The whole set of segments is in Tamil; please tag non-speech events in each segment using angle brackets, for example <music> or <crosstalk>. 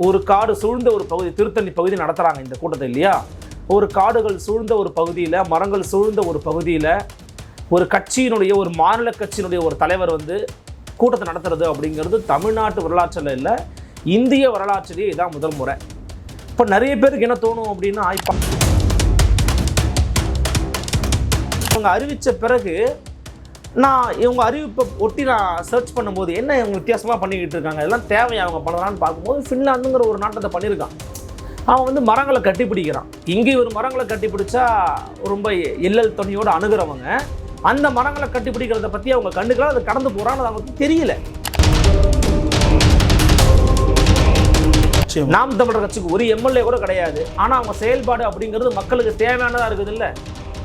ஒரு காடு சூழ்ந்த ஒரு பகுதி திருத்தணி பகுதி நடத்துகிறாங்க இந்த கூட்டத்தை இல்லையா? ஒரு காடுகள் சூழ்ந்த ஒரு பகுதியில் மரங்கள் சூழ்ந்த ஒரு பகுதியில் ஒரு கட்சியினுடைய ஒரு மாநில கட்சியினுடைய ஒரு தலைவர் வந்து கூட்டத்தை நடத்துறது அப்படிங்கிறது தமிழ்நாட்டு வரலாற்றில் இல்லை இந்திய வரலாற்றிலேயே இதான் முதல் முறை. இப்போ நிறைய பேருக்கு என்ன தோணும் அப்படின்னா இப்போ அவங்க அறிவித்த பிறகு நான் இவங்க அறிவிப்பை ஒட்டி நான் சர்ச் பண்ணும்போது என்ன இவங்க வித்தியாசமாக பண்ணிக்கிட்டு இருக்காங்க? இதெல்லாம் தேவை அவங்க பண்ணலான்னு பார்க்கும்போது ஃபின்லாந்துங்கிற ஒரு நாட்டத்தை பண்ணியிருக்கான். அவன் வந்து மரங்களை கட்டி பிடிக்கிறான். இங்கே ஒரு மரங்களை கட்டி பிடிச்சா ரொம்ப எல்லல் துணியோடு அணுகிறவங்க. அந்த மரங்களை கட்டி பிடிக்கிறத பற்றி அவங்க கண்டுக்கலாம் அது கடந்து போகிறான்னு அவங்களுக்கு தெரியல. நாம் தமிழர் கட்சிக்கு ஒரு எம்எல்ஏ கூட கிடையாது. ஆனால் அவங்க செயல்பாடு அப்படிங்கிறது மக்களுக்கு தேவையானதாக இருக்குது இல்லை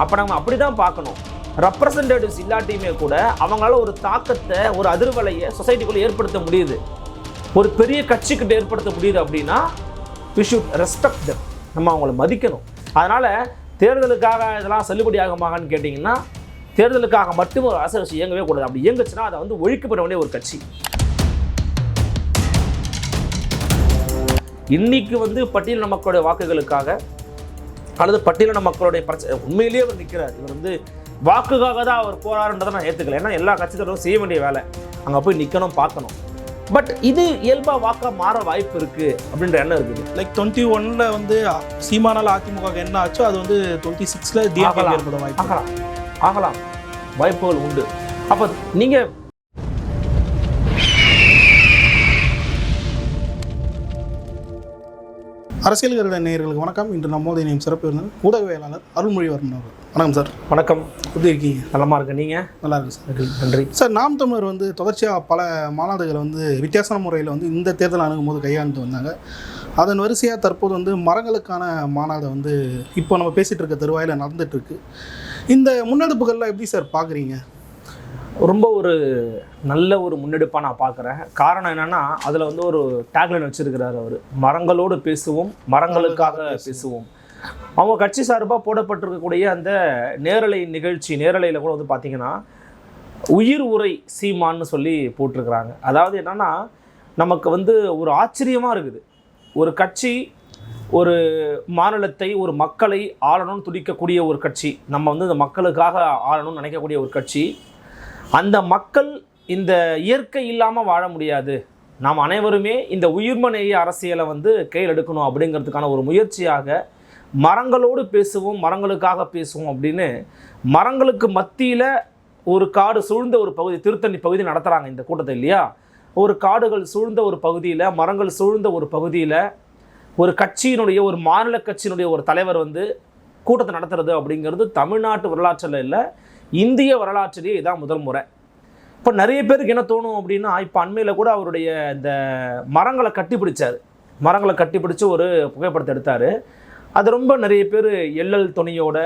அப்போ நம்ம அப்படி தான் பார்க்கணும். ரெப்ரசன்டேட்டிவ்ஸ் இல்லாட்டியுமே கூட அவங்களால ஒரு தாக்கத்தை ஒரு அதிர்வலையை சொசைட்டிக்குள்ளே ஏற்படுத்த முடியுது. ஒரு பெரிய கட்சிக்கிட்ட ஏற்படுத்த முடியுது அப்படின்னா வி ஷுட் ரெஸ்பெக்ட் them. நம்ம அவங்கள மதிக்கணும். அதனால் தேர்தலுக்காக இதெல்லாம் செல்லுபடி ஆகுமாகன்னு கேட்டிங்கன்னா தேர்தலுக்காக மட்டும் ஒரு அரசு கட்சி இயங்கவே கூடாது. அப்படி இயங்குச்சுன்னா அதை வந்து ஒழிக்கப்பட வேண்டிய ஒரு கட்சி. இன்னைக்கு வந்து பட்டியலின மக்களுடைய வாக்குகளுக்காக அல்லது பட்டியலின மக்களுடைய பிரச்சனை உண்மையிலேயே அவர் நிற்கிறார் இவர் வந்து வாக்குக்காக தான் அவர் போறாருன்றதை நான் ஏற்றுக்கல ஏன்னா எல்லா கட்சித்தரும் செய்ய வேண்டிய வேலை. அங்கே போய் நிற்கணும் பார்க்கணும். பட் இது இயல்பா வாக்கா மாற வாய்ப்பு இருக்கு அப்படின்ற எண்ணம் இருக்குது. லைக் டுவெண்ட்டி ஒன்ல வந்து சீமானால அதிமுக என்ன ஆச்சோ அது வந்து டுவெண்ட்டி சிக்ஸ்ல டிஎம்கே ஆகலாம். ஏற்பட வாய்ப்பு. ஆகலாம். ஆகலாம். வாய்ப்புகள் உண்டு. அப்போ நீங்க அரசியல் கருட நேயர்களுக்கு வணக்கம். இன்று நம்மோது இணையும் சிறப்பு விருந்தினர் ஊடகவியலாளர் அருள்மொழிவர்மன் அவர்கள். வணக்கம் சார். வணக்கம். எப்படி இருக்கீங்க? நலமா இருக்க நீங்க? நல்லா இருக்கு சார். நன்றி. சார் நாம் தமிழர் வந்து தொடர்ச்சியாக பல மாநாடுகளை வந்து வித்தியாசமான முறையில் வந்து இந்த தேர்தல் அணுகும்போது கையாண்டு வந்தாங்க. அதன் வரிசையாக தற்போது வந்து மரங்களுக்கான மாநாடு வந்து இப்போ நம்ம பேசிகிட்டு இருக்க தருவாயில் நடந்துட்டு இருக்கு. இந்த முன்னெடுப்புகள்லாம் எப்படி சார் பார்க்குறீங்க ரொம்ப ஒரு நல்ல ஒரு முன்னெடுப்பாக நான் பார்க்குறேன் காரணம் என்னென்னா அதில் வந்து ஒரு டேக்லைன் வச்சுருக்கிறாரு அவர். மரங்களோடு பேசுவோம் மரங்களுக்காக பேசுவோம். அவங்க கட்சி சார்பாக போடப்பட்டிருக்கக்கூடிய அந்த நேரலை நிகழ்ச்சி நேரலையில் கூட வந்து பார்த்தீங்கன்னா உயிர் உரை சீமான்னு சொல்லி போட்டிருக்கிறாங்க. அதாவது என்னென்னா நமக்கு வந்து ஒரு ஆச்சரியமாக இருக்குது. ஒரு கட்சி ஒரு மாநிலத்தை ஒரு மக்களை ஆளணும்னு துடிக்கக்கூடிய ஒரு கட்சி நம்ம வந்து இந்த மக்களுக்காக ஆளணும்னு நினைக்கக்கூடிய ஒரு கட்சி அந்த மக்கள் இந்த இயற்கை இல்லாமல் வாழ முடியாது. நாம் அனைவருமே இந்த உயிர்மநேய அரசியலை வந்து கையில் எடுக்கணும் அப்படிங்கிறதுக்கான ஒரு முயற்சியாக மரங்களோடு பேசுவோம் மரங்களுக்காக பேசுவோம் அப்படின்னு மரங்களுக்கு மத்தியில் ஒரு காடு சூழ்ந்த ஒரு பகுதி திருத்தணி பகுதி நடத்துகிறாங்க இந்த கூட்டத்தை இல்லையா? ஒரு காடுகள் சூழ்ந்த ஒரு பகுதியில் மரங்கள் சூழ்ந்த ஒரு பகுதியில் ஒரு கட்சியினுடைய ஒரு மாநில கட்சியினுடைய ஒரு தலைவர் வந்து கூட்டத்தை நடத்துறது அப்படிங்கிறது தமிழ்நாட்டு வரலாற்றில் இல்லை இந்திய வரலாற்றிலேயே இதான் முதல் முறை. இப்போ நிறைய பேருக்கு என்ன தோணும் அப்படின்னா இப்போ அண்மையில் கூட அவருடைய இந்த மரங்களை கட்டிப்பிடிச்சார் மரங்களை கட்டிப்பிடிச்சு ஒரு புகைப்படத்தை எடுத்தார். அது ரொம்ப நிறைய பேர் எள்ளல் துணியோட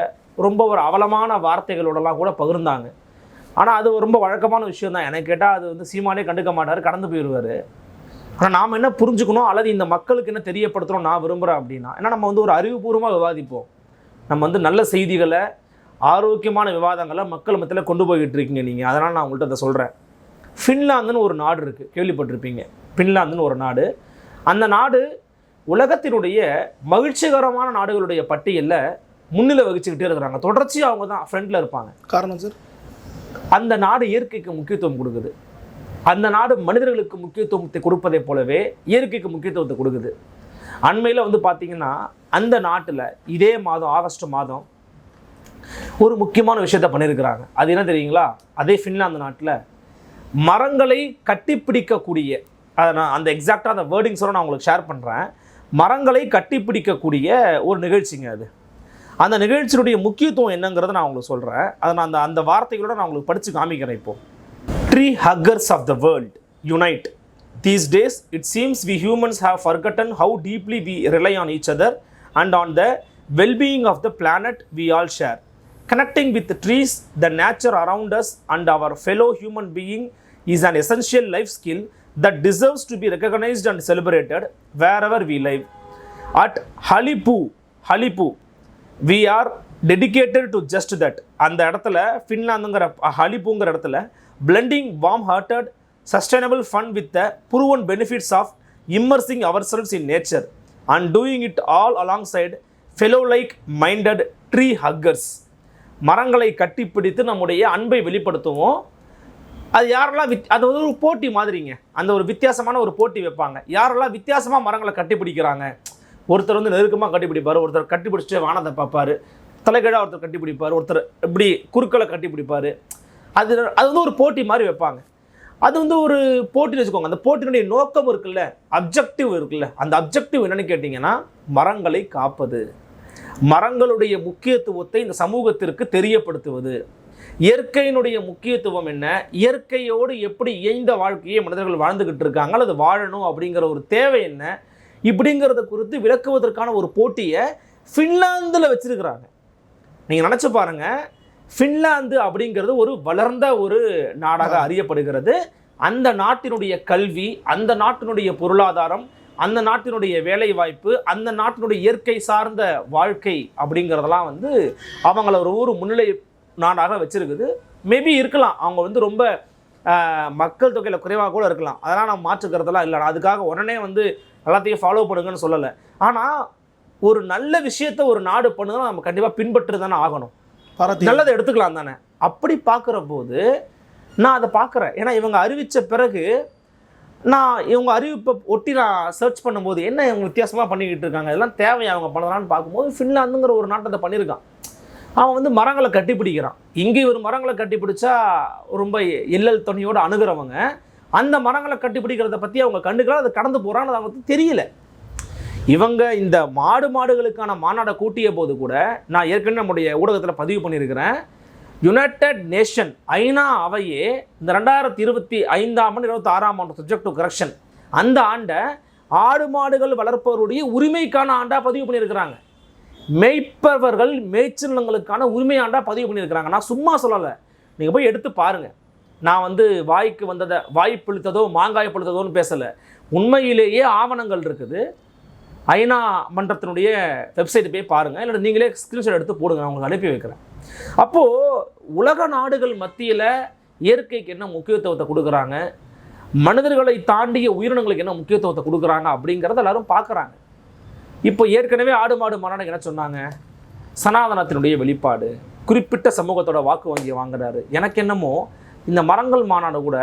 ரொம்ப ஒரு அவலமான வார்த்தைகளோடலாம் கூட பகிர்ந்தாங்க. ஆனால் அது ரொம்ப வழக்கமான விஷயம் தான் எனக்கு கேட்டால் அது வந்து சீமானே கண்டுக்க மாட்டார் கடந்து போயிடுவார் ஆனால் நாம் என்ன புரிஞ்சுக்கணும்? அல்லது இந்த மக்களுக்கு என்ன தெரியப்படுத்தணும் நான் விரும்புகிறேன் அப்படின்னா ஏன்னா நம்ம வந்து ஒரு அறிவுபூர்வமாக விவாதிப்போம். நம்ம வந்து நல்ல செய்திகளை ஆரோக்கியமான விவாதங்களை மக்கள் மத்தியில் கொண்டு போய்கிட்டு இருக்கீங்க நீங்கள் அதனால் நான் உங்கள்கிட்ட அதை சொல்கிறேன் ஃபின்லாந்துன்னு ஒரு நாடு இருக்குது கேள்விப்பட்டிருப்பீங்க. ஃபின்லாந்துன்னு ஒரு நாடு. அந்த நாடு உலகத்தினுடைய மகிழ்ச்சிகரமான நாடுகளுடைய பட்டியலில் முன்னிலை வகிச்சுக்கிட்டே இருக்கிறாங்க. தொடர்ச்சியாக அவங்க தான் ஃப்ரண்ட்டில் இருப்பாங்க. காரணம் சார்? அந்த நாடு இயற்கைக்கு முக்கியத்துவம் கொடுக்குது. அந்த நாடு மனிதர்களுக்கு முக்கியத்துவத்தை கொடுப்பதை போலவே இயற்கைக்கு முக்கியத்துவத்தை கொடுக்குது. அண்மையில் வந்து பார்த்தீங்கன்னா அந்த நாட்டில் இதே மாதம் ஆகஸ்ட் மாதம் ஒரு முக்கியமான விஷயத்தை பண்ணியிருக்கிறாங்க அது என்ன தெரியுங்களா? அதே ஃபின்லாந்து நாட்டில் மரங்களை கட்டிப்பிடிக்கக்கூடிய அதை நான் அந்த எக்ஸாக்டாக அந்த வேர்டிங்ஸோட நான் உங்களுக்கு ஷேர் பண்ணுறேன் மரங்களை கட்டிப்பிடிக்கக்கூடிய ஒரு நிகழ்ச்சிங்க அது. அந்த நிகழ்ச்சியினுடைய முக்கியத்துவம் என்னங்கிறத நான் உங்களுக்கு சொல்கிறேன் அதை நான் அந்த அந்த வார்த்தைகளோட நான் உங்களுக்கு படித்து காமிக்கிறேன் இப்போது tree huggers of the world unite these days it seems we humans have forgotten how deeply we rely on each other and on the wellbeing of the planet we all share Connecting with the trees, the nature around us, and our fellow human being is an essential life skill that deserves to be recognized and celebrated wherever we live. At Halipu, Halipu, we are dedicated to just that. அந்த இடத்துல ஃபின்லாந்துங்கிற ஹலிப்புங்கிற இடத்துல blending warm hearted sustainable fun with the proven benefits of immersing ourselves in nature and doing it all alongside fellow like minded tree huggers மரங்களை கட்டிப்பிடித்து நம்முடைய அன்பை வெளிப்படுத்துவோம். அது யாரெல்லாம் வித் அது வந்து ஒரு போட்டி மாதிரிங்க. அந்த ஒரு வித்தியாசமான ஒரு போட்டி வைப்பாங்க. யாரெல்லாம் வித்தியாசமாக மரங்களை கட்டிப்பிடிக்கிறாங்க. ஒருத்தர் வந்து நெருக்கமாக கட்டிப்பிடிப்பார் ஒருத்தர் கட்டிப்பிடிச்சிட்டு வானத்தை பார்ப்பார். தலைகீழாக ஒருத்தர் கட்டிப்பிடிப்பார் ஒருத்தர் இப்படி குறுக்களை கட்டிப்பிடிப்பார். அது அது வந்து ஒரு போட்டி மாதிரி வைப்பாங்க. அது வந்து ஒரு போட்டின்னு வச்சுக்கோங்க. அந்த போட்டியினுடைய நோக்கம் இருக்குல்ல அப்ஜெக்டிவ் இருக்குல்ல. அந்த அப்ஜெக்டிவ் என்னன்னு கேட்டிங்கன்னா மரங்களை காப்பது. மரங்களுடைய முக்கியத்துவத்தை இந்த சமூகத்திற்கு தெரியப்படுத்துவது. இயற்கையினுடைய முக்கியத்துவம் என்ன? இயற்கையோடு எப்படி இயைந்த வாழ்க்கையை மனிதர்கள் வாழ்ந்துக்கிட்டு இருக்காங்க? அல்லது வாழணும் அப்படிங்கிற ஒரு தேவை என்ன? இப்படிங்கிறத குறித்து விளக்குவதற்கான ஒரு போட்டியை ஃபின்லாந்தில் வச்சிருக்கிறாங்க. நீங்கள் நினச்சி பாருங்க. ஃபின்லாந்து அப்படிங்கிறது ஒரு வளர்ந்த ஒரு நாடாக அறியப்படுகிறது. அந்த நாட்டினுடைய கல்வி அந்த நாட்டினுடைய பொருளாதாரம் அந்த நாட்டினுடைய வேலை வாய்ப்பு அந்த நாட்டினுடைய இயற்கை சார்ந்த வாழ்க்கை அப்படிங்கிறதெல்லாம் வந்து அவங்கள ஒரு ஊர் முன்னிலை நாடாக வச்சிருக்குது. மேபி இருக்கலாம். அவங்க வந்து ரொம்ப மக்கள் தொகையில் குறைவாக கூட இருக்கலாம். அதெல்லாம் நான் மாற்றுக்கிறதெல்லாம் இல்லை. அதுக்காக உடனே வந்து எல்லாத்தையும் ஃபாலோ பண்ணுங்கன்னு சொல்லலை. ஆனால் ஒரு நல்ல விஷயத்த ஒரு நாடு பண்ணுதுன்னா நம்ம கண்டிப்பாக பின்பற்று தானே ஆகணும். நல்லதை எடுத்துக்கலாம் தானே. அப்படி பார்க்குற போது நான் அதை பார்க்குறேன். ஏன்னா இவங்க அறிவித்த பிறகு நான் இவங்க அறிவிப்பை ஒட்டி நான் சர்ச் பண்ணும்போது என்ன இவங்க வித்தியாசமாக பண்ணிக்கிட்டு இருக்காங்க? இதெல்லாம் தேவையா? அவங்க பண்ணலான்னு பார்க்கும்போது ஃபின்லாந்துங்கிற ஒரு நாட்டத்தை பண்ணியிருக்கான். அவன் வந்து மரங்களை கட்டிப்பிடிக்கிறான் இங்கே ஒரு மரங்களை கட்டிப்பிடிச்சா ரொம்ப எல்லல் துணையோடு அணுகிறவங்க. அந்த மரங்களை கட்டிப்பிடிக்கிறத பற்றி அவங்க கண்டுக்கலாம் அது கடந்து போகிறான்னு அது அவங்களுக்கு தெரியல. இவங்க இந்த மாடு மாடுகளுக்கான மாநாடை கூட்டிய போது கூட நான் ஏற்கனவே நம்முடைய ஊடகத்தில் பதிவு பண்ணியிருக்கிறேன். யுனைடெட் நேஷன் ஐநா அவையே இந்த ரெண்டாயிரத்தி இருபத்தி ஐந்தாம் ஆண்டு இருபத்தி ஆறாம் ஆண்டு சப்ஜெக்ட் டு கரெக்ஷன் அந்த ஆண்டை ஆடு மாடுகள் வளர்ப்பவருடைய உரிமைக்கான ஆண்டாக பதிவு பண்ணியிருக்கிறாங்க. மேய்ப்பவர்கள் மேய்ச்சலங்களுக்கான உரிமை ஆண்டாக பதிவு பண்ணியிருக்கிறாங்க. நான் சும்மா சொல்லலை. நீங்கள் போய் எடுத்து பாருங்கள் நான் வந்து வாய்க்கு வந்ததை வாய் பிழுத்ததோ மாங்காய் பிழுத்ததோன்னு பேசலை. உண்மையிலேயே ஆவணங்கள் இருக்குது. ஐநா மன்றத்தினுடைய வெப்சைட் போய் பாருங்கள் இல்லை நீங்களே ஸ்க்ரீன்ஷாட் எடுத்து போடுங்க. நான் உங்களுக்கு அனுப்பி வைக்கிறேன். அப்போது உலக நாடுகள் மத்தியில் இயற்கைக்கு என்ன முக்கியத்துவத்தை கொடுக்குறாங்க? மனிதர்களை தாண்டிய உயிரினங்களுக்கு என்ன முக்கியத்துவத்தை கொடுக்குறாங்க அப்படிங்கிறத எல்லாரும் பார்க்குறாங்க. இப்போ ஏற்கனவே ஆடு மாடு மாநாடு என்ன சொன்னாங்க? சனாதனத்தினுடைய வெளிப்பாடு குறிப்பிட்ட சமூகத்தோட வாக்கு வங்கியை வாங்குறாரு. எனக்கு என்னமோ இந்த மரங்கள் மாநாடு கூட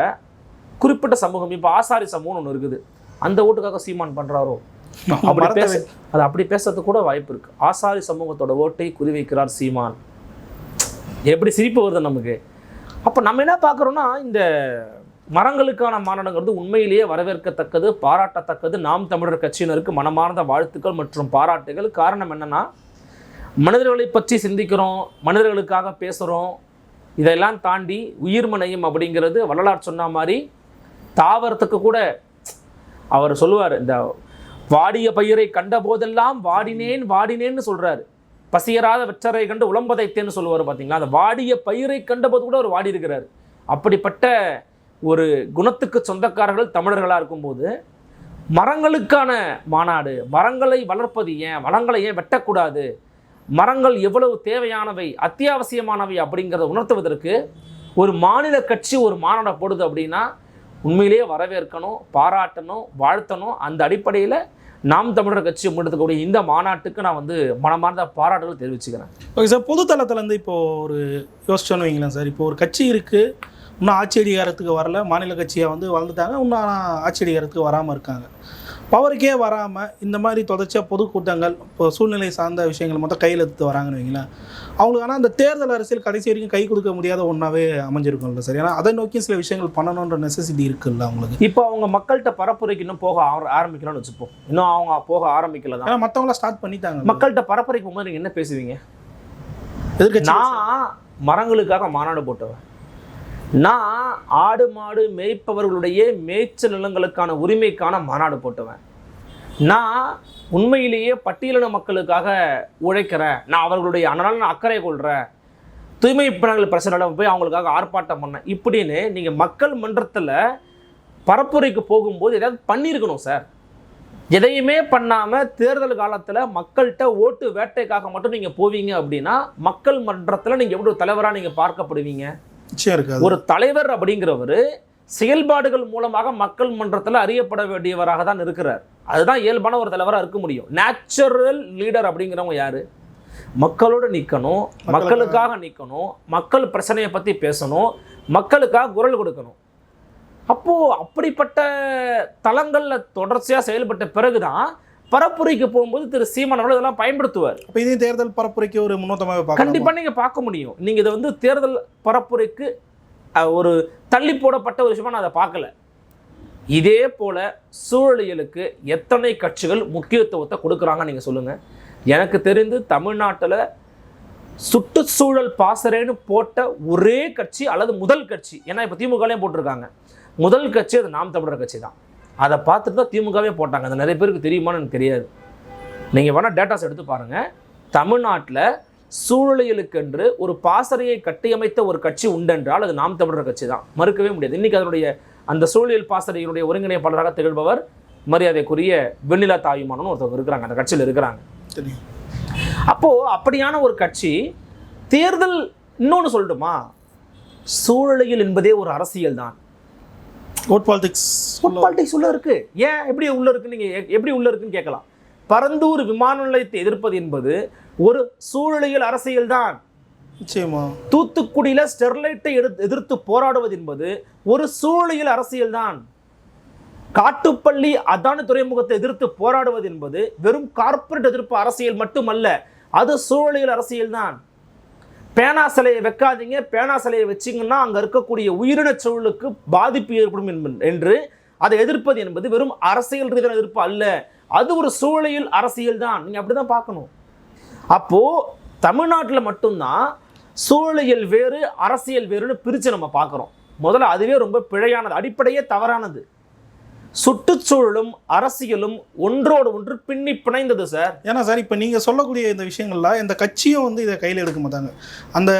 குறிப்பிட்ட சமூகம் இப்போ ஆசாரி சமூகம்னு ஒன்று இருக்குது. அந்த ஓட்டுக்காக சீமான் பண்ணுறாரோ <laughs> அப்படி பேச அது அப்படி பேசுறதுக்கு கூட வாய்ப்பு இருக்கு. ஆசாரி சமூகத்தோட ஓட்டை குறிவைக்கிறார் சீமான். எப்படி சிரிப்பு வருது நமக்கு? அப்போ நம்ம என்ன பார்க்குறோம்னா இந்த மரங்களுக்கான மாநாடுங்கிறது உண்மையிலேயே வரவேற்கத்தக்கது பாராட்டத்தக்கது. நாம் தமிழர் கட்சியினருக்கு மனமார்ந்த வாழ்த்துக்கள் மற்றும் பாராட்டுகள். காரணம் என்னன்னா மனிதர்களை பற்றி சிந்திக்கிறோம் மனிதர்களுக்காக பேசுகிறோம் இதெல்லாம் தாண்டி உயிர்மனையும் அப்படிங்கிறது வள்ளலார் சொன்ன மாதிரி தாவரத்துக்கு கூட அவர் சொல்லுவார் இந்த வாடிய பயிரை கண்ட போதெல்லாம் வாடினேன் வாடினேன்னு சொல்கிறாரு பசியராத வெற்றரை கண்டு உளம்பதைத்தேன்னு சொல்லுவார் பார்த்தீங்களா அந்த வாடிய பயிரை கண்டபோது கூட அவர் வாடி இருக்கிறார் அப்படிப்பட்ட ஒரு குணத்துக்கு சொந்தக்காரர்கள் தமிழர்களாக இருக்கும்போது மரங்களுக்கான மாநாடு மரங்களை வளர்ப்பது ஏன் வளங்களை ஏன் வெட்டக்கூடாது மரங்கள் எவ்வளவு தேவையானவை அத்தியாவசியமானவை அப்படிங்கிறத உணர்த்துவதற்கு ஒரு மாநில கட்சி ஒரு மாநாடை போடுது அப்படின்னா உண்மையிலேயே வரவேற்கணும் பாராட்டணும் வாழ்த்தணும் அந்த அடிப்படையில் நாம் தமிழர் கட்சி முன்னெடுக்கக்கூடிய இந்த மாநாட்டுக்கு நான் வந்து மனமார்ந்த பாராட்டுகள் தெரிவிச்சுக்கிறேன். ஓகே சார் பொது தளத்துலேருந்து இப்போ ஒரு யோசிச்சோன்னு வைங்களேன் சார். இப்போ ஒரு கட்சி இருக்குது இன்னும் ஆட்சி அதிகாரத்துக்கு வரல மாநில கட்சியாக வந்து வளர்ந்துட்டாங்க இன்னும் ஆனால் ஆட்சி அதிகாரத்துக்கு வராமல் இருக்காங்க. பவருக்கே வராமல் இந்த மாதிரி தொடர்ச்சியாக பொதுக்கூட்டங்கள் இப்போ சூழ்நிலை சார்ந்த விஷயங்கள் மொத்தம் கையில் எடுத்து வராங்கன்னு வைங்களேன். அவங்களுக்கு ஆனால் அந்த தேர்தல் அரசியல் கடைசி வரைக்கும் கை கொடுக்க முடியாத ஒன்றாவே அமைஞ்சிருக்கும்ல சார். ஏன்னா அதை நோக்கி சில விஷயங்கள் பண்ணணுன்ற நெசசிட்டி இருக்குல்ல அவங்களுக்கு. இப்போ அவங்க மக்கள்கிட்ட பரப்புரைக்கு இன்னும் போக ஆர- ஆரம்பிக்கலாம்னு வச்சுப்போம். இன்னும் அவங்க போக ஆரம்பிக்கல தான். ஏன்னா மற்றவங்களாம் ஸ்டார்ட் பண்ணிட்டாங்க. மக்கள்கிட்ட பரப்புரைக்கு போகும்போது நீங்கள் என்ன பேசுவீங்க? நான் மரங்களுக்காக மாநாடு போட்டவன். நான் ஆடு மாடு மேய்ப்பவர்களுடைய மேய்ச்சல் நிலங்களுக்கான உரிமைக்கான மாநாடு போட்டவன். நான் உண்மையிலேயே பட்டியலின மக்களுக்காக உழைக்கிறேன். நான் அவர்களுடைய அதனால நான் அக்கறை கொள்கிறேன் தூய்மை பணிகள் பிரச்சனை போய் அவங்களுக்காக ஆர்ப்பாட்டம் பண்ணேன். இப்படின்னு நீங்கள் மக்கள் மன்றத்தில் பரப்புரைக்கு போகும்போது ஏதாவது பண்ணியிருக்கணும் சார். எதையுமே பண்ணாமல் தேர்தல் காலத்தில் மக்கள்கிட்ட ஓட்டு வேட்டைக்காக மட்டும் நீங்கள் போவீங்க அப்படின்னா மக்கள் மன்றத்தில் நீங்கள் எப்படி ஒரு தலைவராக நீங்கள் பார்க்கப்படுவீங்க? ஒரு தலைவர் அப்படிங்கிறவர் செயல்பாடுகள் மூலமாக மக்கள் மன்றத்தில் அறியப்பட வேண்டியவராக தான் இருக்கிறார். அதுதான் இயல்பான ஒரு தலைவராக இருக்க முடியும். நேச்சுரல் லீடர் அப்படிங்கிறவங்க யாரு? மக்களோட நிற்கணும் மக்களுக்காக. நிற்கணும் மக்கள் பிரச்சனையை பற்றி பேசணும் மக்களுக்காக குரல் கொடுக்கணும். அப்போ அப்படிப்பட்ட தளங்களில் தொடர்ச்சியாக செயல்பட்ட பிறகுதான் பரப்புரைக்கு போகும்போது திரு சீமான் அவர்கள் இதெல்லாம் பயன்படுத்துவார். அப்போ இதையும் தேர்தல் பரப்புரைக்கு ஒரு முன்னோட்டமாக பார்க்கலாம்? கண்டிப்பா நீங்க பார்க்க முடியும். நீங்க இதை வந்து தேர்தல் பரப்புரைக்கு ஒரு தள்ளி போடப்பட்ட ஒரு விஷயமா நான் அதை பார்க்கல. இதே போல சூழலியலுக்கு எத்தனை கட்சிகள் முக்கியத்துவத்தை கொடுக்குறாங்க நீங்கள் சொல்லுங்கள் எனக்கு தெரிந்து தமிழ்நாட்டில் சுற்றுச்சூழல் பாசறைன்னு போட்ட ஒரே கட்சி அல்லது முதல் கட்சி. ஏன்னா இப்போ திமுகலையும் போட்டிருக்காங்க. முதல் கட்சி அது நாம் தமிழர் கட்சி தான். அதை பார்த்துட்டு தான் திமுகவே போட்டாங்க. அது நிறைய பேருக்கு தெரியுமான்னு எனக்கு தெரியாது. நீங்கள் வேணால் டேட்டாஸ் எடுத்து பாருங்கள் தமிழ்நாட்டில் சூழலியலுக்கென்று ஒரு பாசறையை கட்டியமைத்த ஒரு கட்சி உண்டென்றால் அது நாம் தமிழர் கட்சி தான். மறுக்கவே முடியாது. இன்றைக்கி அதனுடைய அந்த சூழலியல் பாசறையினுடைய ஒருங்கிணைப்பாளராக திகழ்பவர் மரியாதைக்குரிய வெண்ணிலா தாயுமானன்னு ஒருத்தவங்க இருக்கிறாங்க. அந்த கட்சியில் இருக்கிறாங்க. சரி. அப்போது அப்படியான ஒரு கட்சி தேர்தல் இன்னொன்று சொல்லட்டுமா? சூழலியல் என்பதே ஒரு அரசியல் தான். ஓட் பாலிடிக்ஸ் பாலிடிக்ஸ் உள்ள இருக்கு? ஏன் எப்படி உள்ள இருக்கு? நீங்க எ- எப்படி உள்ள இருக்குன்னு கேட்கலாம். பரந்தூர் விமான நிலையத்தை எதிர்ப்பது என்பது ஒரு சூழலியல் அரசியல் தான். நிச்சயமா. தூத்துக்குடியில் ஸ்டெர்லைட்டை எதிர்த்து எதிர்த்து போராடுவது என்பது ஒரு சூழலியல் அரசியல் தான் காட்டுப்பள்ளி அதான துறைமுகத்தை எதிர்த்து போராடுவது என்பது வெறும் கார்ப்பரேட் எதிர்ப்பு அரசியல் மட்டுமல்ல அது சூழலியல் அரசியல் தான் பேனா சிலையை வைக்காதீங்க பேனா சிலையை வச்சிங்கன்னா அங்கே இருக்கக்கூடிய உயிரினச் சூழலுக்கு பாதிப்பு ஏற்படும் என்று அதை எதிர்ப்பது என்பது வெறும் அரசியல் ரீதியான எதிர்ப்பு அல்ல அது ஒரு சூழலியல் அரசியல் தான் நீங்கள் அப்படி தான் பார்க்கணும். அப்போது தமிழ்நாட்டில் மட்டும்தான் சூழலியல் வேறு அரசியல் வேறுன்னு பிரித்து நம்ம பார்க்குறோம். முதல்ல அதுவே ரொம்ப பிழையானது அடிப்படையே தவறானது. சுற்றுச்சூழலும் அரசியலும் ஒன்றோடு ஒன்று பின்னி பிணைந்தது சார். ஏன்னா சார் இப்போ நீங்கள் சொல்லக்கூடிய இந்த விஷயங்கள்ல இந்த கட்சியும் வந்து இதை கையில் எடுக்க மாட்டாங்க. அந்த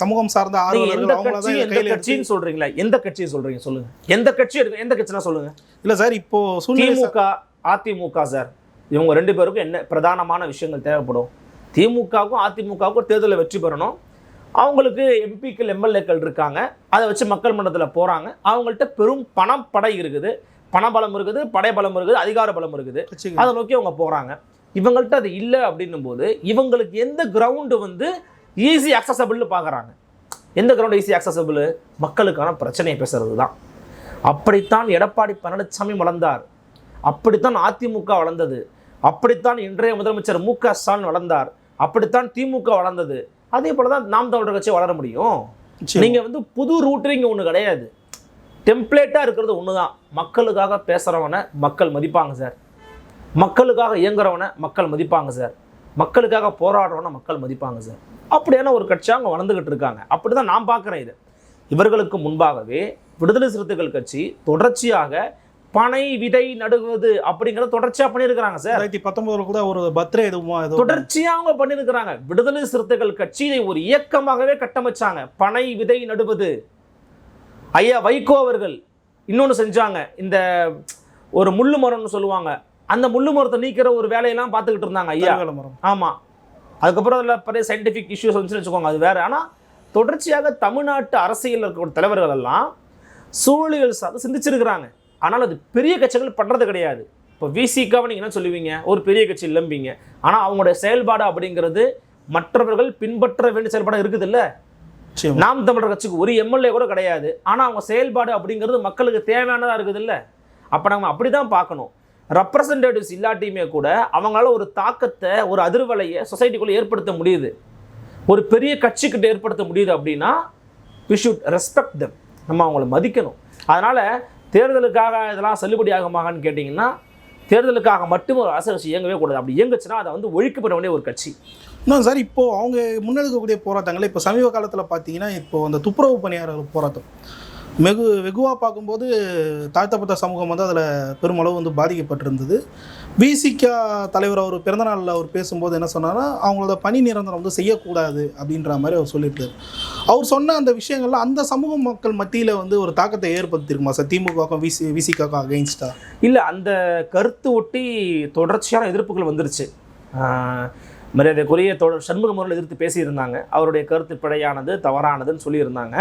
சமூகம் சார்ந்த எந்த ஆர்வலர்கள் கட்சின்னு சொல்றீங்களா? எந்த கட்சியை சொல்றீங்க? சொல்லுங்க. எந்த கட்சி இருக்கு எந்த கட்சினா சொல்லுங்க? இல்லை சார் இப்போ திமுக அதிமுக சார். இவங்க ரெண்டு பேருக்கும் என்ன பிரதானமான விஷயங்கள் தேவைப்படும்? திமுகவுக்கும் அதிமுகவுக்கும் தேர்தலில் வெற்றி பெறணும். அவங்களுக்கு எம்பிக்கள் எம்எல்ஏக்கள் இருக்காங்க. அதை வச்சு மக்கள் மன்றத்தில் போகிறாங்க அவங்கள்ட்ட பெரும் பணம் படை இருக்குது. பணபலம் இருக்குது படைபலம் இருக்குது அதிகார பலம் இருக்குது அதை நோக்கி அவங்க போகிறாங்க இவங்கள்ட்ட அது இல்லை அப்படின்னும் போது இவங்களுக்கு எந்த கிரவுண்டு வந்து ஈஸி அக்சசபிள்னு பார்க்குறாங்க எந்த கிரவுண்ட் ஈஸி அக்சசபிள் மக்களுக்கான பிரச்சனையை பேசுறது தான் அப்படித்தான் எடப்பாடி பழனிசாமி வளர்ந்தார். அப்படித்தான் அதிமுக வளர்ந்தது. அப்படித்தான் இன்றைய முதலமைச்சர் மு க ஸ்டாலின் வளர்ந்தார். அப்படித்தான் திமுக வளர்ந்தது. அதே போல தான் நாம் தமிழர் கட்சி வளர முடியும். நீங்கள் வந்து புது ரூட்ரிங் ஒன்று கிடையாது. டெம்ப்ளேட்டாக இருக்கிறது ஒன்று தான் மக்களுக்காக பேசுகிறவனை மக்கள் மதிப்பாங்க சார். மக்களுக்காக இயங்குறவனை மக்கள் மதிப்பாங்க சார். மக்களுக்காக போராடுறவனை மக்கள் மதிப்பாங்க சார். அப்படியான ஒரு கட்சியாக அவங்க வளர்ந்துக்கிட்டு இருக்காங்க. அப்படி தான் நான் பார்க்குறேன் இது. இவர்களுக்கு முன்பாகவே விடுதலை சிறுத்தைகள் கட்சி தொடர்ச்சியாக பனை விதை நடுவது அப்படிங்கிறத தொடர்ச்சியாக பண்ணியிருக்கிறாங்க சார். ரெண்டாயிரத்தி பத்தொன்பதுல கூட ஒரு பர்த்டே எதுவுமா தொடர்ச்சியாக அவங்க பண்ணியிருக்கிறாங்க விடுதலை சிறுத்தைகள் கட்சி இதை ஒரு இயக்கமாகவே கட்டமைச்சாங்க. பனை விதை நடுவது. ஐயா வைகோ அவர்கள் இன்னொன்று செஞ்சாங்க. இந்த ஒரு முள்ளு மரம்னு சொல்லுவாங்க. அந்த முள்ளு மரத்தை நீக்கிற ஒரு வேலையெல்லாம் பார்த்துக்கிட்டு இருந்தாங்க ஐயா. மரம். ஆமாம் அதுக்கப்புறம் அதில் பெரிய சயின்டிஃபிக் இஷ்யூஸ் வந்துச்சுன்னு வச்சுக்கோங்க அது வேறு. ஆனால் தொடர்ச்சியாக தமிழ்நாட்டு அரசியலில் இருக்கிற தலைவர்கள் எல்லாம் சூழலியல் சார்ந்து சிந்திச்சிருக்கிறாங்க. ஆனால் அது பெரிய கட்சிகள் பண்ணுறது கிடையாது. இப்போ விசிகாவை நீங்கள் என்ன சொல்லுவீங்க? ஒரு பெரிய கட்சி இல்லம்பிங்க ஆனால் அவங்களுடைய செயல்பாடு அப்படிங்கிறது மற்றவர்கள் பின்பற்ற வேண்டிய செயல்பாடு இருக்குது இல்லை. நாம் தமிழர் கட்சிக்கு ஒரு எம்எல்ஏ கூட கிடையாது. ஆனால் அவங்க செயல்பாடு அப்படிங்கிறது மக்களுக்கு தேவையானதாக இருக்குது இல்லை அப்போ நம்ம அப்படி தான் பார்க்கணும். ரெப்ரசன்டேட்டிவ்ஸ் இல்லாட்டியுமே கூட அவங்களால ஒரு தாக்கத்தை ஒரு அதிர்வலையை சொசைட்டிக்குள்ளே ஏற்படுத்த முடியுது. ஒரு பெரிய கட்சிக்கிட்ட ஏற்படுத்த முடியுது அப்படின்னா வி ஷுட் ரெஸ்பெக்ட் them. நம்ம அவங்கள மதிக்கணும். அதனால் தேர்தலுக்காக இதெல்லாம் செல்லுபடி ஆகுமாகன்னு கேட்டிங்கன்னா தேர்தலுக்காக மட்டும் ஒரு அரசு கட்சி இயங்கவே கூடாது. அப்படி இயங்குச்சுன்னா அதை வந்து ஒழிக்கப்பட வேண்டிய ஒரு கட்சி. இன்னும் சார் இப்போது அவங்க முன்னெடுக்கக்கூடிய போராட்டங்கள் இப்போ சமீப காலத்தில் பார்த்தீங்கன்னா இப்போ அந்த துப்புரவு பணியாளர்கள் போராட்டம் வெகு வெகுவாக பார்க்கும்போது தாழ்த்தப்பட்ட சமூகம் வந்து அதில் பெருமளவு வந்து பாதிக்கப்பட்டிருந்தது. விசிகா தலைவர் அவர் பிறந்தநாளில் அவர் பேசும்போது என்ன சொன்னார்னா அவங்களோட பணி நிரந்தரம் வந்து செய்யக்கூடாது அப்படின்ற மாதிரி அவர் சொல்லியிருக்காரு. அவர் சொன்ன அந்த விஷயங்கள்லாம் அந்த சமூக மக்கள் மத்தியில் வந்து ஒரு தாக்கத்தை ஏற்படுத்தியிருக்குமா சார்? திமுகவுக்கும் விசி விசிகாக்கும் அகைன்ஸ்டா இல்லை அந்த கருத்து ஒட்டி தொடர்ச்சியான எதிர்ப்புகள் வந்துருச்சு. மரியாதைக்குரிய தொடர் சண்முக முறையில் எதிர்த்து பேசியிருந்தாங்க. அவருடைய கருத்து பிழையானது தவறானதுன்னு சொல்லியிருந்தாங்க.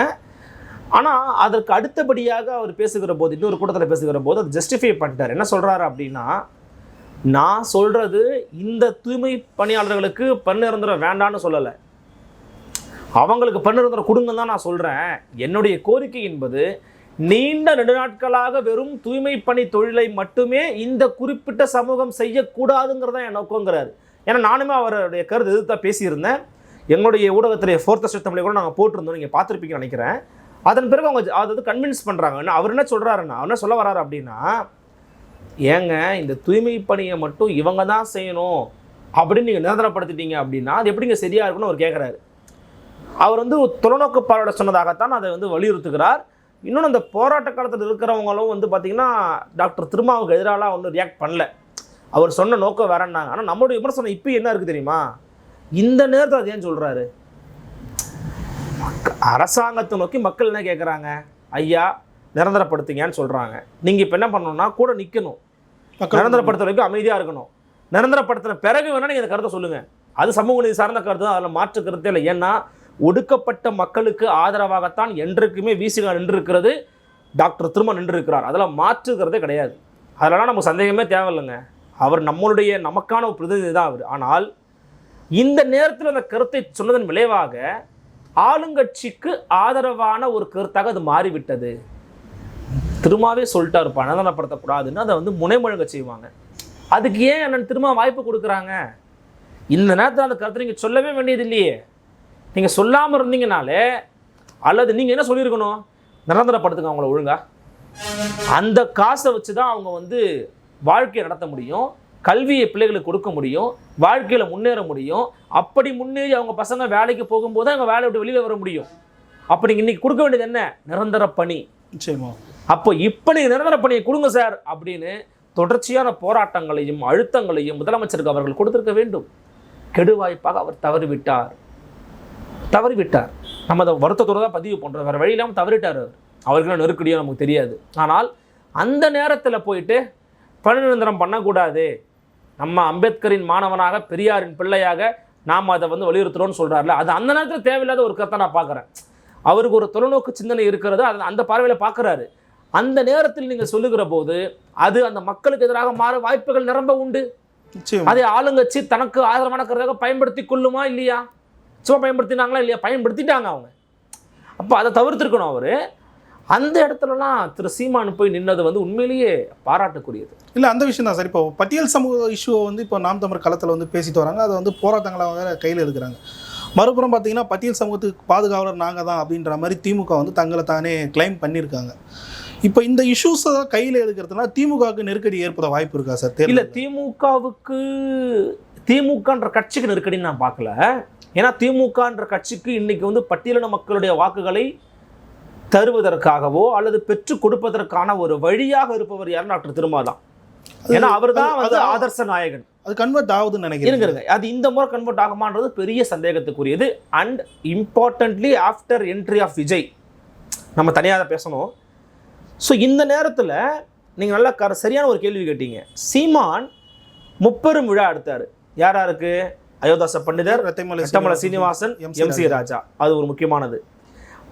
ஆனால் அதற்கு அடுத்தபடியாக அவர் பேசுகிற போது இன்னொரு கூட்டத்தில் பேசுகிற போது அது ஜஸ்டிஃபை பண்ணிட்டார். என்ன சொல்கிறாரு அப்படின்னா நான் சொல்கிறது இந்த தூய்மை பணியாளர்களுக்கு பண் வேண்டான்னு சொல்லலை. அவங்களுக்கு பண் கொடுங்கன்னு கொடுங்க தான் நான் சொல்கிறேன் என்னுடைய கோரிக்கை என்பது நீண்ட நெடுநாட்களாக வெறும் தூய்மை பணி தொழிலை மட்டுமே இந்த குறிப்பிட்ட சமூகம் செய்யக்கூடாதுங்கிறதான் என் நோக்கங்கிறாரு. ஏன்னா நானுமே அவருடைய கருத்து எதிர்த்தா பேசியிருந்தேன். எங்களுடைய ஊடகத்தில் ஃபோர்த் ஸ்டேட் தமிழை கூட நாங்கள் போட்டிருந்தோம். நீங்கள் பார்த்துருப்பீங்கன்னு நினைக்கிறேன். அதன் பிறகு அவங்க அதாவது கன்வின்ஸ் பண்ணுறாங்க அவர் என்ன சொல்கிறாருன்னா அவர் என்ன சொல்ல வராரு அப்படின்னா ஏங்க இந்த தூய்மை பணியை மட்டும் இவங்க தான் செய்யணும் அப்படின்னு நீங்கள் நிரந்தரப்படுத்திட்டீங்க அப்படின்னா அது எப்படிங்க சரியாக இருக்குன்னு அவர் கேட்குறாரு அவர் வந்து ஒரு தொலைநோக்கு சொன்னதாகத்தான் அதை வந்து வலியுறுத்துகிறார். இன்னொன்று அந்த போராட்ட காலத்தில் இருக்கிறவங்களும் வந்து பார்த்திங்கன்னா டாக்டர் திருமாவுக்கு எதிராலாம் ஒன்றும் ரியாக்ட் பண்ணல. அவர் சொன்ன நோக்கம் வேறன்னாங்க. ஆனால் நம்மளுடைய விமர்சனம் இப்போ என்ன இருக்குது தெரியுமா? இந்த நேரத்தில் அது ஏன் சொல்கிறாரு அரசாங்கத்தை நோக்கி மக்கள் என்ன கேட்குறாங்க ஐயா நிரந்தரப்படுத்துங்கன்னு சொல்கிறாங்க நீங்கள் இப்போ என்ன பண்ணணும்னா கூட நிற்கணும் நிரந்தரப்படுத்த வரைக்கும் அமைதியாக இருக்கணும். நிரந்தரப்படுத்தின பிறகு வேணால் நீங்கள் இந்த கருத்தை சொல்லுங்கள் அது சமூக நீதி சார்ந்த கருத்து தான். அதில் மாற்று கருத்தே இல்லை. ஏன்னா ஒடுக்கப்பட்ட மக்களுக்கு ஆதரவாகத்தான் என்றைக்குமே வீசிகா நின்றிருக்கிறது. டாக்டர் திரும்ப நின்றிருக்கிறார். அதில் மாற்றுக்கிறதே கிடையாது. அதெல்லாம் நமக்கு சந்தேகமே தேவையில்லைங்க. அவர் நம்மளுடைய நமக்கான ஒரு பிரதிநிதி தான் அவர். ஆனால் இந்த நேரத்தில் அந்த கருத்தை சொன்னதன் விளைவாக ஆளுங்கட்சிக்கு ஆதரவான ஒரு கருத்தாக அது மாறிவிட்டது. திருமாவே சொல்லிட்டாரு. பணதனப்படுத்தக்கூடாதுன்னு அதை வந்து முனைமுழங்க செய்வாங்க. அதுக்கு ஏன் அண்ணன் திரும்ப வாய்ப்பு கொடுக்குறாங்க? இந்த நேரத்தில் அந்த கருத்தை நீங்கள் சொல்லவே வேண்டியது இல்லையே நீங்கள் சொல்லாமல் இருந்தீங்கனாலே அல்லது நீங்கள் என்ன சொல்லியிருக்கணும்? நிரந்தரப்படுத்துங்க அவங்கள ஒழுங்கா. அந்த காசை வச்சு தான் அவங்க வந்து வாழ்க்கையை நடத்த முடியும். கல்வியை பிள்ளைகளுக்கு கொடுக்க முடியும். வாழ்க்கையில் முன்னேற முடியும். அப்படி முன்னேறி அவங்க பசங்க வேலைக்கு போகும்போது தான் அவங்க வேலையை விட்டு வெளியில் வர முடியும். அப்போ நீங்கள் இன்றைக்கி கொடுக்க வேண்டியது என்ன? நிரந்தர பணி. நிச்சயமா. அப்போ இப்படி நிரந்தர பணியை கொடுங்க சார் அப்படின்னு தொடர்ச்சியான போராட்டங்களையும் அழுத்தங்களையும் முதலமைச்சருக்கு அவர்கள் கொடுத்திருக்க வேண்டும். கெடுவாய்ப்பாக அவர் தவறிவிட்டார். தவறிவிட்டார். நம்ம அதை வருத்தத்தோடு தான் பதிவு பண்ணுறோம் வேறு வழி இல்லாமல் தவறிட்டார் அவர். அவருக்குலாம் நெருக்கடியோ நமக்கு தெரியாது. ஆனால் அந்த நேரத்தில் போயிட்டு பணி நிரந்தரம் பண்ணக்கூடாது. நம்ம அம்பேத்கரின் மாணவனாக பெரியாரின் பிள்ளையாக நாம் அதை வந்து வலியுறுத்துறோம்னு சொல்கிறாருல அது அந்த நேரத்தில் தேவையில்லாத ஒரு கருத்தை நான் பார்க்குறேன். அவருக்கு ஒரு தொலைநோக்கு சிந்தனை இருக்கிறது அது அந்த பார்வையில் பார்க்குறாரு. அந்த நேரத்தில் நீங்கள் சொல்லுகிற போது அது அந்த மக்களுக்கு எதிராக மாற வாய்ப்புகள் நிரம்ப உண்டு. அதை ஆளுங்கட்சி தனக்கு ஆதரவான கருத்தாக பயன்படுத்தி கொள்ளுமா இல்லையா? சும்மா பயன்படுத்தினாங்களா இல்லையா? பயன்படுத்திட்டாங்க அவங்க. அப்போ அதை தவிர்த்திருக்கணும் அவர். அந்த இடத்துலலாம் திரு சீமான் போய் நின்னது வந்து உண்மையிலேயே பாராட்டுக்குரியது. இல்லை அந்த விஷயம் தான் சார். இப்போ பட்டியல் சமூக இஷ்யூவை வந்து இப்போ நாம் தமிழ் களத்தில் வந்து பேசிட்டு வராங்க. அதை வந்து போராட்டங்களாக வேற கையில் எடுக்கிறாங்க. மறுபுறம் பார்த்தீங்கன்னா பட்டியல் சமூகத்துக்கு பாதுகாவலர் நாங்கள் தான் அப்படின்ற மாதிரி திமுக வந்து தங்களை தானே கிளைம் பண்ணியிருக்காங்க. இப்போ இந்த இஷ்யூஸை கையில் எடுக்கிறதுனால திமுகவுக்கு நெருக்கடி ஏற்பட வாய்ப்பு இருக்கா சார்? இல்ல திமுகவுக்கு திமுகன்ற கட்சிக்கு நெருக்கடின்னு நான் பார்க்கல. ஏன்னா திமுகன்ற கட்சிக்கு இன்னைக்கு வந்து பட்டியலின மக்களுடைய வாக்குகளை தருவதற்காகவோ அல்லது பெற்று கொடுப்பதற்கான ஒரு வழியாக இருப்பவர் யார் டாக்டர் திருமா தான் ஏன்னா அவர் தான் வந்து ஆதர்ச நாயகன். அது கன்வெர்ட் ஆகுதுன்னு நினைக்கிறேன். அது இந்த முறை கன்வெர்ட் ஆகுமான்றது பெரிய சந்தேகத்துக்குரியது. And importantly after entry of Vijay நம்ம தனியாக பேசணும். ஸோ இந்த நேரத்தில் நீங்கள் நல்லா கர சரியான ஒரு கேள்வி கேட்டீங்க. சீமான் முப்பெரும் விழா எடுத்தார். யார் யாருக்கு? Ayothidasa Pandithar Rettaimalai Rettamalai Srinivasan M C Raja. அது ஒரு முக்கியமானது.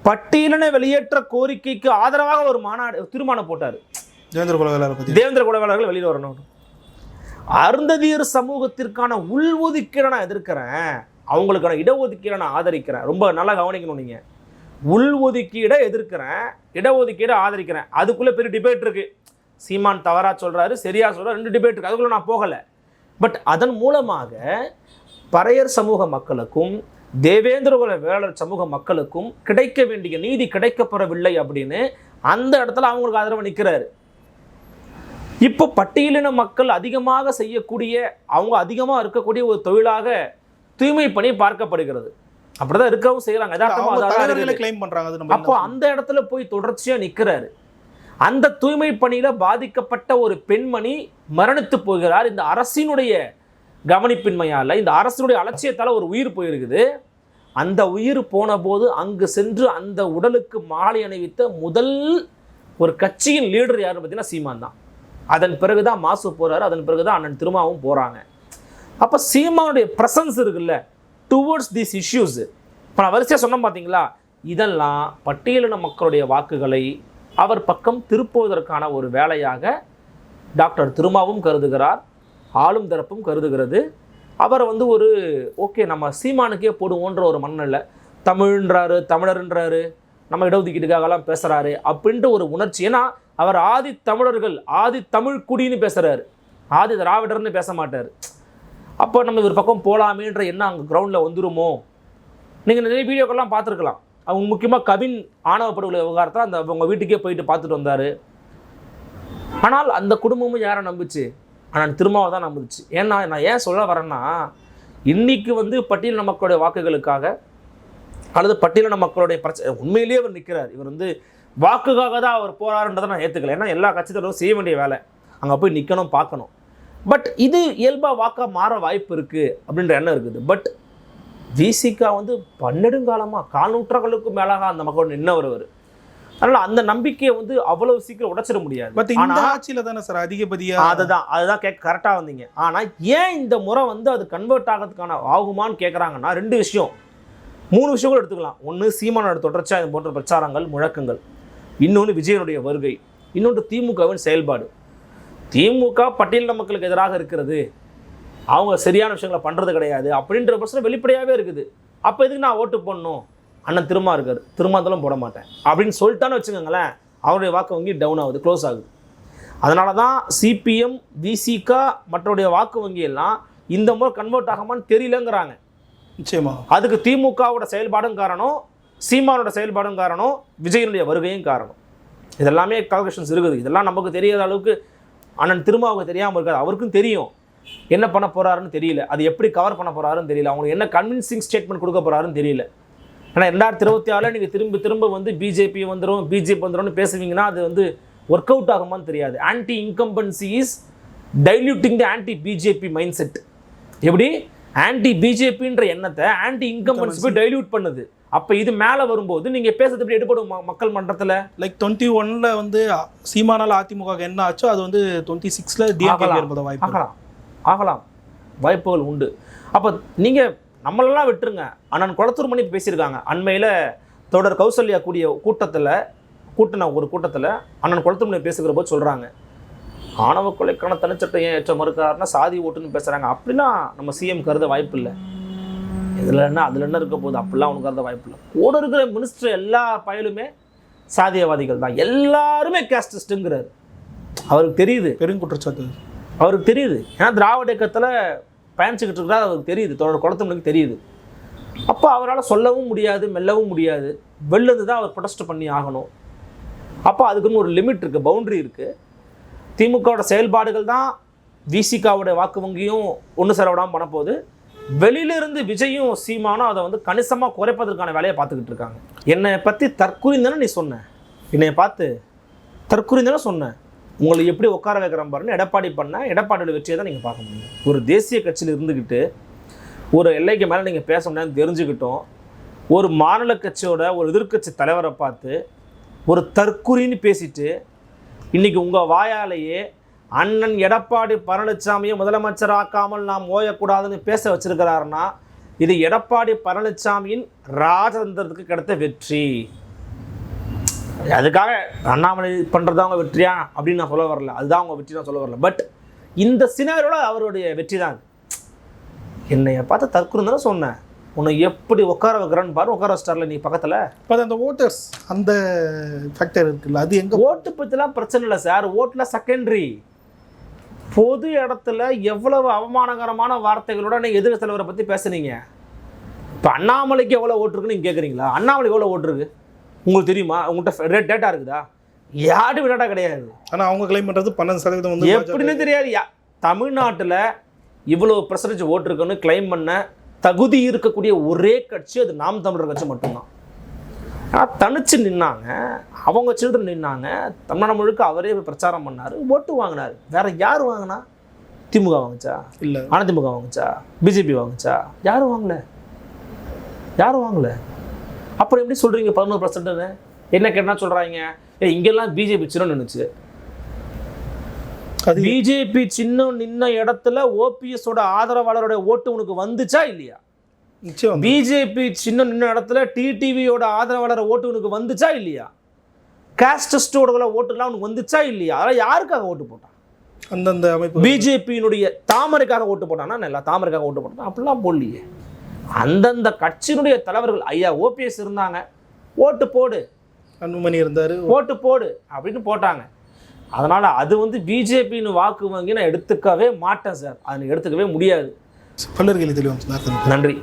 பட்டியலின வெளியேற்ற கோரிக்கைக்கு ஆதரவாக ஒரு மாநாடு தீர்மானம் போட்டார். ஜெயேந்திர குலவேலரை தேவேந்திர குடவேலர்கள் வெளியில் வரணும். அருந்ததியர் சமூகத்திற்கான உள்ஒதுக்கீடை நான் எதிர்க்கிறேன். அவங்களுக்கான இடஒதுக்கீடை நான் ஆதரிக்கிறேன். ரொம்ப நல்லா கவனிக்கணும் நீங்கள் உள் ஒதுக்கீடை எதிர்க்கிறேன் இடஒதுக்கீடை ஆதரிக்கிறேன். அதுக்குள்ளே பெரிய டிபேட் இருக்குது சீமான் தவறா சொல்கிறாரு சரியாக சொல்கிறார் ரெண்டு டிபேட் இருக்குது அதுக்குள்ளே நான் போகலை. பட் அதன் மூலமாக பறையர் சமூக மக்களுக்கும் தேவேந்திரகுல வேளாளர் சமூக மக்களுக்கும் கிடைக்க வேண்டிய நீதி கிடைக்கப்பெறவில்லை அப்படின்னு அந்த இடத்துல அவங்களுக்கு ஆதரவு நிற்கிறாரு இப்போ பட்டியலின மக்கள் அதிகமாக செய்யக்கூடிய அவங்க அதிகமாக இருக்கக்கூடிய ஒரு தொழிலாக தூய்மை பணி பார்க்கப்படுகிறது. அப்படிதான் இருக்கவும் செய்யறாங்க அப்போ அந்த இடத்துல போய் தொடர்ச்சியா நிக்கிறாரு. அந்த தூய்மை பணியில பாதிக்கப்பட்ட ஒரு பெண்மணி மரணித்து போகிறார். இந்த அரசினுடைய கவனிப்பின்மையால இந்த அரசினுடைய அலட்சியத்தால ஒரு உயிர் போயிருக்குது. அந்த உயிர் போன போது அங்கு சென்று அந்த உடலுக்கு மாலை அணிவித்த முதல் ஒரு கட்சியின் லீடர் யாருன்னு பார்த்தீங்கன்னா சீமான் தான். அதன் பிறகுதான் மாசு போறாரு அதன் பிறகுதான் அண்ணன் திருமாவும் போறாங்க. அப்ப சீமானுடைய பிரசன்ஸ் இருக்குல்ல. டுவர்ட்ஸ் தீஸ் இஷ்யூஸ் இப்போ நான் வரிசையாக சொன்னோம் பார்த்தீங்களா இதெல்லாம் பட்டியலின மக்களுடைய வாக்குகளை அவர் பக்கம் திருப்புவதற்கான ஒரு வேலையாக டாக்டர் திருமாவும் கருதுகிறார் ஆளும் தரப்பும் கருதுகிறது. அவரை வந்து ஒரு ஓகே நம்ம சீமானுக்கே போடுவோன்ற ஒரு மண்ணில் தமிழ்ன்றாரு தமிழர்ன்றாரு நம்ம இடஒதுக்கீட்டுக்காகலாம் பேசுகிறாரு அப்படின்ற ஒரு உணர்ச்சி. ஏன்னா அவர் ஆதி தமிழர்கள் ஆதி தமிழ் குடின்னு பேசுகிறாரு ஆதி திராவிடர்னு பேச மாட்டார். அப்போ நம்ம இவர் பக்கம் போகலாமேன்ற எண்ணம் அங்கே கிரவுண்டில் வந்துருமோ? நீங்கள் நிறைய வீடியோக்கெல்லாம் பார்த்துருக்கலாம். அவங்க முக்கியமாக கவின் ஆணவ படுகொலை விவகாரத்தை அந்த அவங்க வீட்டுக்கே போயிட்டு பார்த்துட்டு வந்தார். ஆனால் அந்த குடும்பமும் யாரை நம்புச்சு? ஆனால் திருமாவை தான் நம்புச்சு. ஏன்னா நான் ஏன் சொல்ல வரேன்னா இன்னைக்கு வந்து பட்டியலின மக்களுடைய வாக்குகளுக்காக அல்லது பட்டியலின மக்களுடைய பிரச்சனை உண்மையிலேயே அவர் நிற்கிறார் இவர் வந்து வாக்குக்காக தான் அவர் போகிறாருன்றதை நான் ஏற்றுக்கல ஏன்னா எல்லா கட்சித்தரும் செய்ய வேண்டிய வேலை. அங்கே போய் நிற்கணும் பார்க்கணும். பட் இது இயல்பாக வாக்காக மாற வாய்ப்பு இருக்குது அப்படின்ற எண்ணம் இருக்குது. பட் விசிகா வந்து பன்னெடுங்காலமாக கால் நூற்றாண்டுகளுக்கு மேலாக அந்த மக்களோட நின்னவர் அவர் அதனால் அந்த நம்பிக்கையை வந்து அவ்வளவு சீக்கிரம் உடைச்சிட முடியாது. பட் இந்த ஆட்சியில தானே சார் அதிகப்படியா அதுதான் அதுதான் கேட்க கரெக்டாக வந்தீங்க. ஆனால் ஏன் இந்த முறை வந்து அது கன்வெர்ட் ஆகிறதுக்கான ஆகுமான்னு கேட்குறாங்கன்னா ரெண்டு விஷயம். மூணு விஷயங்கள் எடுத்துக்கலாம். ஒன்று சீமானோட தொடர்ச்சியாக இது போன்ற பிரச்சாரங்கள் முழக்கங்கள். இன்னொன்று விஜயனுடைய வருகை. இன்னொன்று திமுகவின் செயல்பாடு. திமுக பட்டியலின மக்களுக்கு எதிராக இருக்கிறது. அவங்க சரியான விஷயங்களை பண்ணுறது கிடையாது. அப்படின்ற பிரச்சனை வெளிப்படையாகவே இருக்குது. அப்போ எதுக்கு நான் ஓட்டு போடணும்? அண்ணன் திருமா இருக்கார். திருமாந்தலும் போட மாட்டேன். அப்படின்னு சொல்லிட்டான்னு வச்சுக்கோங்களேன் அவருடைய வாக்கு வங்கி டவுன் ஆகுது க்ளோஸ் ஆகுது. அதனால தான் சிபிஎம் விசிகா மற்றவருடைய வாக்கு வங்கி எல்லாம் இந்த முறை கன்வெர்ட் ஆகாமான்னு தெரியலங்கிறாங்க. நிச்சயமா. அதுக்கு திமுகவோட செயல்பாடும் காரணம் சீமானோட செயல்பாடும் காரணம் விஜயனுடைய வருகையும் காரணம். இதெல்லாமே கால்குலேஷன்ஸ் இருக்குது. இதெல்லாம் நமக்கு தெரியாத அளவுக்கு அண்ணன் திருமாவுக்கு தெரியாமல் இருக்காது அவருக்கும் தெரியும். என்ன பண்ண போறாருன்னு தெரியல. அது எப்படி கவர் பண்ண போறாருன்னு தெரியல. அவங்களுக்கு என்ன கன்வின்சிங் ஸ்டேட்மெண்ட் கொடுக்க போறாருன்னு தெரியல. ஏன்னா ரெண்டாயிரத்தி இருபத்தி ஆறில் நீங்கள் திரும்ப திரும்ப வந்து பிஜேபி வந்துடும் பிஜேபி வந்துடும்னு பேசுவீங்கன்னா அது வந்து ஒர்க் அவுட் ஆகுமான்னு தெரியாது. Anti incumbency is diluting the anti BJP mind set எப்படி ஆன்டி பிஜேபின்ற எண்ணத்தை ஆன்டி இன்கம்பன்சி போய் டைல்யூட் பண்ணுது. அப்போ இது மேலே வரும்போது நீங்கள் பேசுறது எப்படி எடுபடும் மக்கள் மன்றத்தில்? லைக் டுவெண்ட்டி ஒன்ல வந்து சீமானால அதிமுக என்ன ஆச்சோ அது வந்து டுவெண்ட்டி சிக்ஸ்ல டிஎம்கே வாய்ப்பு. ஆகலாம். ஆகலாம். வாய்ப்புகள் உண்டு. அப்போ நீங்கள் நம்மளெல்லாம் விட்டுருங்க. அண்ணன் குளத்தூர் மணி பேசியிருக்காங்க. அண்மையில் தொடர் கௌசல்யா கூடிய கூட்டத்தில் கூட்டின ஒரு கூட்டத்தில் அண்ணன் குளத்தூர் மணி பேசுகிற போது சொல்கிறாங்க ஆணவ கொலைக்கான தனிச்சட்டம் ஏன் ஏற்ற மறுக்கிறாருன்னா சாதி ஓட்டுன்னு பேசுகிறாங்க அப்படிலாம் நம்ம சிஎம் கருத வாய்ப்பு இல்லை இதில் என்ன அதில் என்ன இருக்க போகுது? அப்படிலாம் அவனுக்கு கருத வாய்ப்பு இல்லை. கூட இருக்கிற மினிஸ்டர் எல்லா பயலுமே சாதியவாதிகள் தான். எல்லாருமே கேஸ்டிஸ்ட்டுங்கிறாரு அவருக்கு தெரியுது. பெருங்குற்றச்சாட்டு அவருக்கு தெரியுது. ஏன்னா திராவிட இயக்கத்தில் பயணிச்சுக்கிட்டு இருக்கிறா அவருக்கு தெரியுது. தொடர் குளத்தவனுக்கு தெரியுது. அப்போ அவரால் சொல்லவும் முடியாது மெல்லவும் முடியாது. வெளிலேருந்து தான் அவர் ப்ரொடெஸ்ட் பண்ணி ஆகணும். அப்போ அதுக்குன்னு ஒரு லிமிட் இருக்குது பவுண்டரி இருக்குது திமுகவோட செயல்பாடுகள் தான் விசிகாவோட வாக்கு வங்கியும் ஒன்று சேர விடாமல் பண்ண போகுது வெளியிலிருந்து விஜயும் சீமானும் அதை வந்து கணிசமாக குறைப்பதற்கான வேலையை பார்த்துக்கிட்டு இருக்காங்க. என்னை பற்றி தற்கொலை தானே நீ சொன்ன. என்னை பார்த்து தற்கொலை தானே சொன்னேன் உங்களை எப்படி உட்கார வைக்கிறேன் பாருன்னு எடப்பாடி பண்ண எடப்பாடியோட வெற்றியை தான் நீங்கள் பார்க்க முடியும். ஒரு தேசிய கட்சியில் இருந்துக்கிட்டு ஒரு எல்லைக்கு மேலே நீங்கள் பேச முடியாதுன்னு தெரிஞ்சுக்கிட்டோம். ஒரு மாநில கட்சியோட ஒரு எதிர்க்கட்சி தலைவரை பார்த்து ஒரு தற்குறின்னு பேசிட்டு இன்னைக்கு உங்கள் வாயாலேயே அண்ணன் எடப்பாடி பழனிசாமியை முதலமைச்சர் ஆக்காமல் நாம் ஓயக்கூடாதுன்னு பேச வச்சிருக்கிறாருன்னா இது எடப்பாடி பழனிசாமியின் ராஜதந்திரத்துக்கு கிடைத்த வெற்றி. அதுக்காக அண்ணாமலை பண்ணுறது அவங்க வெற்றியா அப்படின்னு நான் சொல்ல வரல. அதுதான் அவங்க வெற்றி நான் சொல்ல வரல. பட் இந்த சினாரியோட அவருடைய வெற்றி தான் என்னைய பார்த்து தற்கொலை தானே சொன்னேன். உன்னை எப்படி உட்கார வைக்கிறேன்னு பாரு உட்கார வச்சிட்டார்ல நீ பக்கத்தில். இப்போ அந்த ஓட்டர்ஸ் அந்த ஃபேக்டர் இருக்குல்ல அது எங்க ஓட்டு பற்றிலாம் பிரச்சனை இல்லை சார். ஓட்டில் செகண்டரி பொது இடத்துல எவ்வளவு அவமானகரமான வார்த்தைகளோட நீங்கள் எதிர்க்க தலைவரை பற்றி பேசுனீங்க? இப்போ அண்ணாமலைக்கு எவ்வளோ ஓட்டு இருக்குன்னு நீங்கள் கேட்குறீங்களா அண்ணாமலைக்கு எவ்வளோ ஓட்டு உங்களுக்கு தெரியுமா? உங்கள்கிட்ட டேட்டா இருக்குதா? யாரும் டேட்டா கிடையாது. ஆனா அவங்க கிளைம் பண்றது பன்னெண்டு சதவீதம் வந்து எப்படின்னு தெரியாது. தமிழ்நாட்டுல இவ்வளோ பர்சன்டேஜ் ஓட்டு இருக்குன்னு கிளைம் பண்ண தகுதி இருக்கக்கூடிய ஒரே கட்சி அது நாம் தமிழர் கட்சி மட்டும்தான். ஆனா தனிச்சு நின்னாங்க. அவங்க சில்ட்ரன் நின்னாங்க. தமிழ்நாடு முழுக்க அவரே பிரச்சாரம் பண்ணாரு. ஓட்டு வாங்கினாரு. வேற யார் வாங்கினா? திமுக வாங்குச்சா? இல்ல. அதிமுக வாங்குச்சா? பிஜேபி வாங்குச்சா? யாரும் வாங்கல? யாரும் வாங்கல? அப்புறம் எப்படி சொல்றீங்க? பதினோரு பர்சன்ட்னு என்ன கேட்டா சொல்றாங்க? ஏ இங்கெல்லாம் பிஜேபி சின்ன நின்றுச்சு அது பிஜேபி சின்னம் நின்ன இடத்துல ஓபிஎஸோட ஆதரவாளருடைய ஓட்டு உனக்கு வந்துச்சா இல்லையா? பிஜேபி சின்ன நின்ன இடத்துல டிடிவியோட ஆதரவாளர் ஓட்டு உனக்கு வந்துச்சா இல்லையா? கேஸ்டஸ்டோட ஓட்டுலாம் உனக்கு வந்துச்சா இல்லையா? அதெல்லாம் யாருக்காக ஓட்டு போட்டான்? அந்தந்த அமைப்பு. பிஜேபியினுடைய தாமரைக்காக ஓட்டு போட்டானா? இல்லை தாமரைக்காக ஓட்டு போட்டானா அப்படிலாம் போடலையே. அந்தந்த கட்சியினுடைய தலைவர்கள் ஐயா ஓபிஎஸ் இருந்தாங்க. ஓட்டு போடு. அன்புமணி இருந்தார். ஓட்டு போடு அப்படின்னு போட்டாங்க. அதனால் அது வந்து பிஜேபின்னு வாக்கு வங்கி நான் எடுத்துக்கவே மாட்டேன் சார். அதை எடுத்துக்கவே முடியாது. பல்லர் கேள்வி தெளிவாக நன்றி.